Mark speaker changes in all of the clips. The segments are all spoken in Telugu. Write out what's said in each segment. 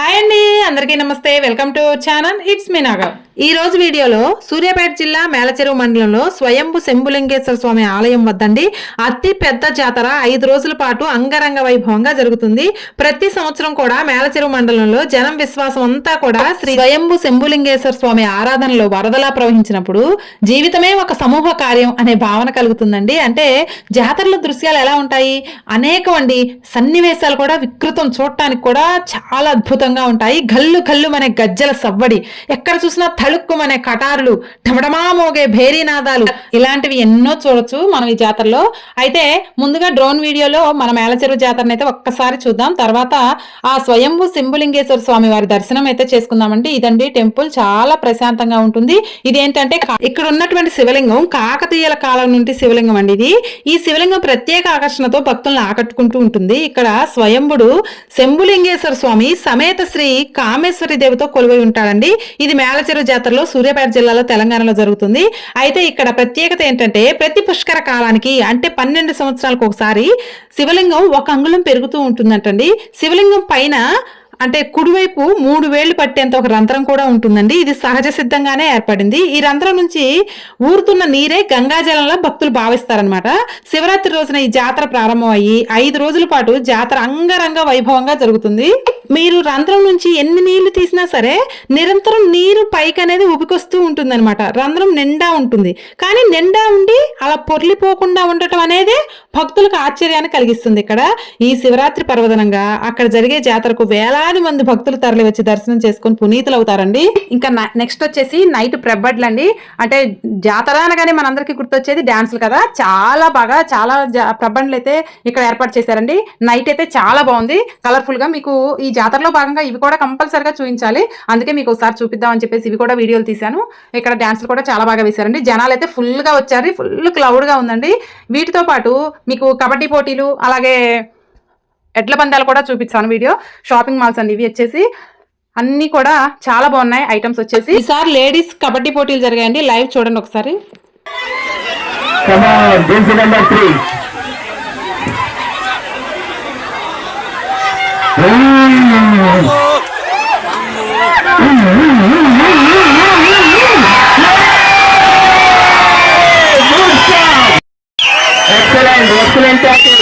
Speaker 1: హాయ్ అండి అందరికీ నమస్తే. Welcome to channel. It's me Naga. ఈ రోజు వీడియోలో సూర్యాపేట జిల్లా మేలచెరువు మండలంలో స్వయంభు శంభులింగేశ్వర స్వామి ఆలయం వద్దండి. అతి పెద్ద జాతర ఐదు రోజుల పాటు అంగరంగ వైభవంగా జరుగుతుంది. ప్రతి సంవత్సరం కూడా మేలచెరువు మండలంలో జనం విశ్వాసం అంతా కూడా శ్రీ స్వయంభు శంభులింగేశ్వర స్వామి ఆరాధనలో వరదలా ప్రవహించినప్పుడు జీవితమే ఒక సమూహ కార్యం అనే భావన కలుగుతుందండి. అంటే జాతరల దృశ్యాలు ఎలా ఉంటాయి? అనేకమండి సన్నివేశాలు కూడా వికృతం చూడటానికి కూడా చాలా అద్భుతంగా ఉంటాయి. గల్లు గల్లు అనే గజ్జల సవ్వడి. ఎక్కడ చూసినా ఠళుక్కుమనే కటారులు ఢమడమా మోగే భేరీనాదాలు ఇలాంటివి ఎన్నో చూడొచ్చు మనం ఈ జాతరలో. అయితే ముందుగా డ్రోన్ వీడియోలో మన మేళచెరువు జాతరని అయితే ఒక్కసారి చూద్దాం. తర్వాత ఆ స్వయంభు సింబులింగేశ్వర స్వామి వారి దర్శనం అయితే చేసుకుందామండి. ఇదండి టెంపుల్. చాలా ప్రశాంతంగా ఉంటుంది. ఇదేంటంటే ఇక్కడ ఉన్నటువంటి శివలింగం కాకతీయుల కాలం నుండి శివలింగం అండి ఇది. ఈ శివలింగం ప్రత్యేక ఆకర్షణతో భక్తులను ఆకట్టుకుంటూ ఉంటుంది. ఇక్కడ స్వయంభుడు శంభులింగేశ్వర స్వామి సమేత శ్రీ కామేశ్వరి దేవితో కొలువై ఉంటాడండి. ఇది మేళచెరువు జాతరలో సూర్యాపేట జిల్లాలో తెలంగాణలో జరుగుతుంది. అయితే ఇక్కడ ప్రత్యేకత ఏంటంటే ప్రతి పుష్కర కాలానికి అంటే పన్నెండు సంవత్సరాలకు ఒకసారి శివలింగం ఒక అంగుళం పెరుగుతూ ఉంటుందంటండి. శివలింగం పైన అంటే కుడివైపు మూడు వేళ్ళు పట్టేంత ఒక రంధ్రం కూడా ఉంటుందండి. ఇది సహజ సిద్ధంగానే ఏర్పడింది. ఈ రంధ్రం నుంచి ఊరుతున్న నీరే గంగాజలంలో భక్తులు భావిస్తారనమాట శివరాత్రి రోజున ఈ జాతర ప్రారంభం అయ్యి ఐదు రోజుల పాటు జాతర అంగరంగ వైభవంగా జరుగుతుంది. మీరు రంధ్రం నుంచి ఎన్ని నీళ్ళు తీసినా సరే నిరంతరం నీరు పైకి అనేది ఉబికొస్తూ ఉంటుందన్నమాట. రంధ్రం నిండా ఉంటుంది. కానీ నిండా ఉండి అలా పొర్లిపోకుండా ఉండటం అనేది భక్తులకు ఆశ్చర్యాన్ని కలిగిస్తుంది ఇక్కడ. ఈ శివరాత్రి పర్వదనంగా అక్కడ జరిగే జాతరకు వేలాది మంది భక్తులు తరలి వచ్చి దర్శనం చేసుకొని పునీతులు అవుతారండి ఇంకా నెక్స్ట్ వచ్చేసి నైట్ ప్రెబ్బడ్లు అండి అంటే జాతర అనగానే మనందరికీ గుర్తొచ్చేది డాన్సులు కదా. చాలా బాగా చాలా జా- ప్రబండ్లు అయితే ఇక్కడ ఏర్పాటు చేశారండి. నైట్ అయితే చాలా బాగుంది. కలర్ఫుల్గా మీకు ఈ జాతరలో భాగంగా ఇవి కూడా కంపల్సరిగా చూపించాలి అందుకే మీకు ఒకసారి చూపిద్దాం అని చెప్పేసి ఇవి కూడా వీడియోలు తీశాను. ఇక్కడ డ్యాన్సులు కూడా చాలా బాగా వేశారండి. జనాలు అయితే ఫుల్గా వచ్చారు. ఫుల్ క్లౌడ్గా ఉందండి. వీటితో పాటు మీకు కబడ్డీ పోటీలు అలాగే ఎడ్ల పందాలు కూడా చూపిస్తాను వీడియో షాపింగ్ మాల్స్ అండి ఇవి వచ్చేసి అన్ని కూడా చాలా బాగున్నాయి ఐటమ్స్ వచ్చేసి ఈసారి లేడీస్ కబడ్డీ పోటీలు జరిగాయండి లైవ్ చూడండి ఒకసారి
Speaker 2: Come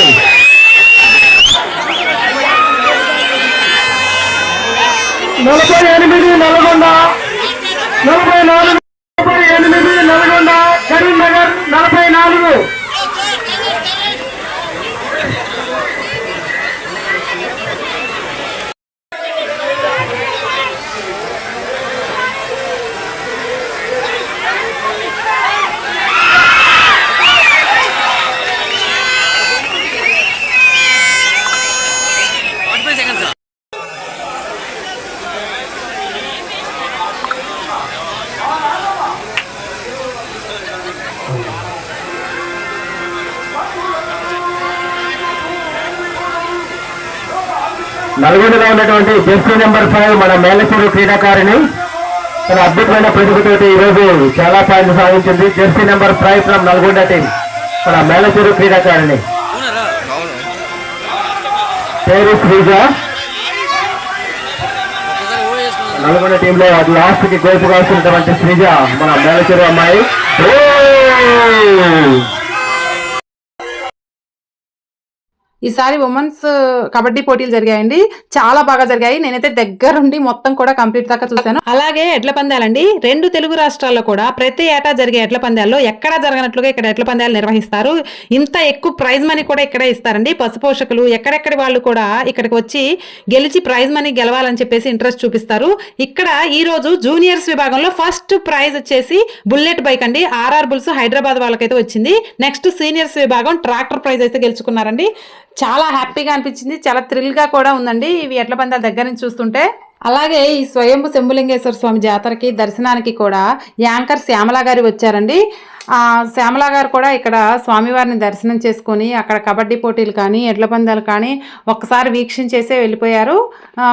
Speaker 2: on, నలభై ఎనిమిది నల్గొండ. నలభై నాలుగు నలభై ఎనిమిది నల్గొండ. కరీంనగర్ నలభై నాలుగు. నల్గొండలో ఉన్నటువంటి జెర్సీ నెంబర్ ఫైవ్ మన మేలచూరు క్రీడాకారిణి. తన అద్భుతమైన ప్రతిభతోటి ఈరోజు చాలా పాయింట్లు సాధించింది. Jersey number five from Nalgonda team. మన మేలచూరు క్రీడాకారిణి. పేరు శ్రీజ. నల్గొండ టీంలో అది లాస్ట్కి గోల్పు కాల్సినటువంటి శ్రీజ మన మేలచూరు అమ్మాయి.
Speaker 1: ఈసారి ఉమెన్స్ కబడ్డీ పోటీలు జరిగాయండి. చాలా బాగా జరిగాయి. నేనైతే దగ్గరుండి మొత్తం కూడా కంప్లీట్ దాకా చూశాను. అలాగే ఎడ్ల పందాలండి. రెండు తెలుగు రాష్ట్రాల్లో కూడా ప్రతి ఏటా జరిగే ఎడ్ల పందాల్లో ఎక్కడ జరగనట్లుగా ఇక్కడ ఎడ్ల పందాలు నిర్వహిస్తారు. ఇంత ఎక్కువ ప్రైజ్ మనీ కూడా ఇక్కడే ఇస్తారండి. పశుపోషకులు ఎక్కడెక్కడి వాళ్ళు కూడా ఇక్కడికి వచ్చి గెలిచి ప్రైజ్ మనీ గెలవాలని చెప్పేసి ఇంట్రెస్ట్ చూపిస్తారు. ఇక్కడ ఈ రోజు జూనియర్స్ విభాగంలో ఫస్ట్ ప్రైజ్ వచ్చేసి బుల్లెట్ బైక్ అండి. ఆర్ఆర్ బుల్స్ హైదరాబాద్ వాళ్ళకైతే వచ్చింది. నెక్స్ట్ సీనియర్స్ విభాగం ట్రాక్టర్ ప్రైజ్ అయితే గెలుచుకున్నారండి. చాలా హ్యాపీగా అనిపించింది చాలా థ్రిల్గా కూడా ఉందండి ఇవి ఎట్ల పందాల దగ్గర నుంచి చూస్తుంటే. అలాగే ఈ స్వయంభు శంభులింగేశ్వర స్వామి జాతరకి దర్శనానికి కూడా యాంకర్ శ్యామల గారి వచ్చారండి. శ్యామల గారు కూడా ఇక్కడ స్వామివారిని దర్శనం చేసుకొని అక్కడ కబడ్డీ పోటీలు కానీ ఎడ్ల పందాలు కానీ ఒక్కసారి వీక్షించేసే వెళ్ళిపోయారు.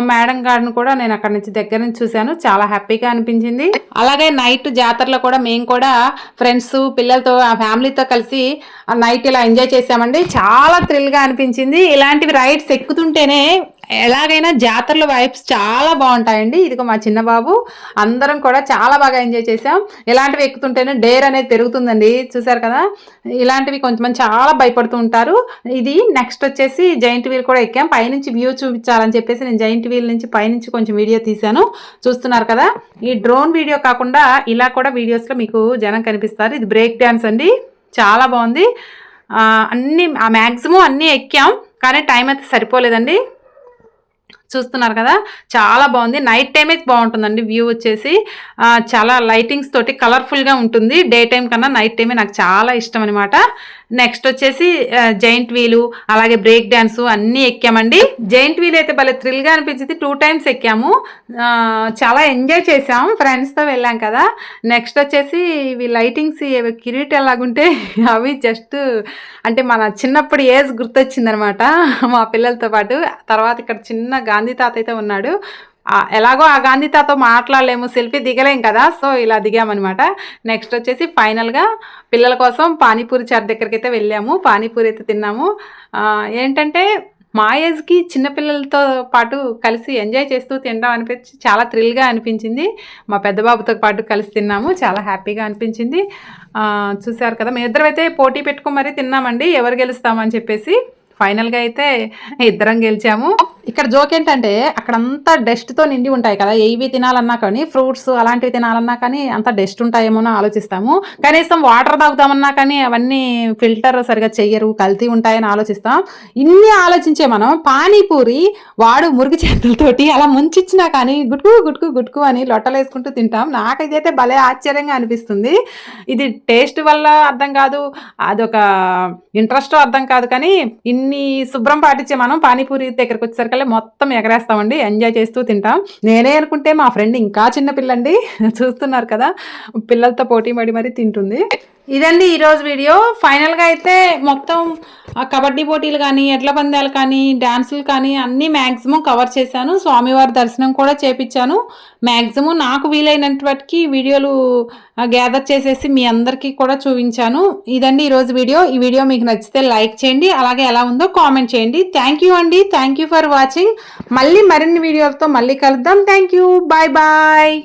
Speaker 1: మేడం గారిని కూడా నేను అక్కడ నుంచి దగ్గర నుంచి చూశాను. చాలా హ్యాపీగా అనిపించింది. అలాగే నైట్ జాతరలో కూడా మేము కూడా ఫ్రెండ్స్ పిల్లలతో ఆ ఫ్యామిలీతో కలిసి ఆ నైట్ ఇలా ఎంజాయ్ చేసామండి చాలా థ్రిల్గా అనిపించింది. ఇలాంటివి రైడ్స్ ఎక్కుతుంటేనే ఎలాగైనా జాతరల వైబ్స్ చాలా బాగుంటాయండి. ఇదిగో మా చిన్న బాబు అందరం కూడా చాలా బాగా ఎంజాయ్ చేసాం ఇలాంటివి ఎక్కుతుంటేనే డేర్ అనేది పెరుగుతుంది. ఉంటుందండి చూసారు కదా? ఇలాంటివి కొంచెం చాలా భయపడుతూ ఉంటారు. ఇది నెక్స్ట్ వచ్చేసి జైంట్ వీల్ కూడా ఎక్కాం. పైనుంచి వ్యూ చూపించాలని చెప్పేసి నేను జైంట్ వీల్ నుంచి పైనుంచి కొంచెం వీడియో తీశాను. చూస్తున్నారు కదా? ఈ డ్రోన్ వీడియో కాకుండా ఇలా కూడా వీడియోస్లో మీకు జనం కనిపిస్తారు. ఇది బ్రేక్ డ్యాన్స్ అండి. చాలా బాగుంది. అన్నీ మ్యాక్సిమం అన్నీ ఎక్కాం. కానీ టైం అయితే సరిపోలేదండి. చూస్తున్నారు కదా? చాలా బాగుంది. నైట్ టైమే బాగుంటుందండి. వ్యూ వచ్చేసి చాలా లైటింగ్స్ తోటి కలర్ఫుల్గా ఉంటుంది. డే టైం కన్నా నైట్ టైమే నాకు చాలా ఇష్టం అనమాట నెక్స్ట్ వచ్చేసి జైంట్ వీలు అలాగే బ్రేక్ డ్యాన్స్ అన్నీ ఎక్కామండి. జైంట్ వీల్ అయితే భలే థ్రిల్గా అనిపించింది. టూ టైమ్స్ ఎక్కాము. చాలా ఎంజాయ్ చేసాము ఫ్రెండ్స్తో వెళ్ళాం కదా. నెక్స్ట్ వచ్చేసి ఇవి లైటింగ్స్ ఇవి కిరీట్ ఎలాగుంటే అవి జస్ట్ అంటే మన చిన్నప్పుడు ఏజ్ గుర్తొచ్చిందనమాట. మా పిల్లలతో పాటు. తర్వాత ఇక్కడ చిన్న గాంధీ తాత అయితే ఉన్నాడు. ఎలాగో ఆ గాంధీ తాతో మాట్లాడలేము సెల్ఫీ దిగలేం కదా సో ఇలా దిగామన్నమాట. నెక్స్ట్ వచ్చేసి ఫైనల్గా పిల్లల కోసం పానీపూరి చాట్ దగ్గరికి అయితే వెళ్ళాము. పానీపూరి అయితే తిన్నాము. ఏంటంటే మా ఏజ్కి చిన్నపిల్లలతో పాటు కలిసి ఎంజాయ్ చేస్తూ తినడం అనిపించి చాలా థ్రిల్గా అనిపించింది. మా పెద్ద బాబుతో పాటు కలిసి తిన్నాము చాలా హ్యాపీగా అనిపించింది. చూశారు కదా మేము ఇద్దరం అయితే పోటీ పెట్టుకుని మరీ తిన్నామండి ఎవరు గెలుస్తామని చెప్పేసి. ఫైనల్గా అయితే ఇద్దరం గెలిచాము. ఇక్కడ జోక్ ఏంటంటే అక్కడంతా డస్ట్తో నిండి ఉంటాయి కదా. ఏవి తినాలన్నా కానీ ఫ్రూట్స్ అలాంటివి తినాలన్నా కానీ అంత డస్ట్ ఉంటాయేమో అని ఆలోచిస్తాము. కనీసం వాటర్ తాగుతామన్నా కానీ అవన్నీ ఫిల్టర్ సరిగా చెయ్యరు కల్తీ ఉంటాయని ఆలోచిస్తాం. ఇన్ని ఆలోచించే మనం పానీపూరి వాడు మురుగు చేతులతోటి అలా ముంచిచ్చినా కానీ గుట్కు గుట్కు గుట్కు అని లొట్టలేసుకుంటూ తింటాం. నాకైతే భలే ఆశ్చర్యంగా అనిపిస్తుంది. ఇది టేస్ట్ వల్ల అర్థం కాదు అదొక ఇంట్రెస్ట్ అర్థం కాదు కానీ ఇన్ని శుభ్రం పాటించే మనం పానీపూరి దగ్గరకు వచ్చేసరికల్లా మొత్తం ఎగరేస్తామండి. ఎంజాయ్ చేస్తూ తింటాం. నేనే అనుకుంటే మా ఫ్రెండ్ ఇంకా చిన్న పిల్లండి. చూస్తున్నారు కదా? పిల్లలతో పోటీ పడి మరి తింటుంది. ఇదండి ఈరోజు వీడియో. ఫైనల్గా అయితే మొత్తం కబడ్డీ పోటీలు కానీ ఎడ్ల పందాలు కానీ డ్యాన్సులు కానీ అన్నీ మ్యాక్సిమం కవర్ చేశాను. స్వామివారి దర్శనం కూడా చేపించాను మ్యాక్సిమం నాకు వీలైనటువంటి వీడియోలు గ్యాదర్ చేసేసి మీ అందరికీ కూడా చూపించాను. ఇదండి ఈరోజు వీడియో. ఈ వీడియో మీకు నచ్చితే లైక్ చేయండి. అలాగే ఎలా ఉందో కామెంట్ చేయండి. థ్యాంక్ యూ అండి. థ్యాంక్ యూ ఫర్ వాచింగ్ మళ్ళీ మరిన్ని వీడియోలతో మళ్ళీ కలుద్దాం. Thank you bye bye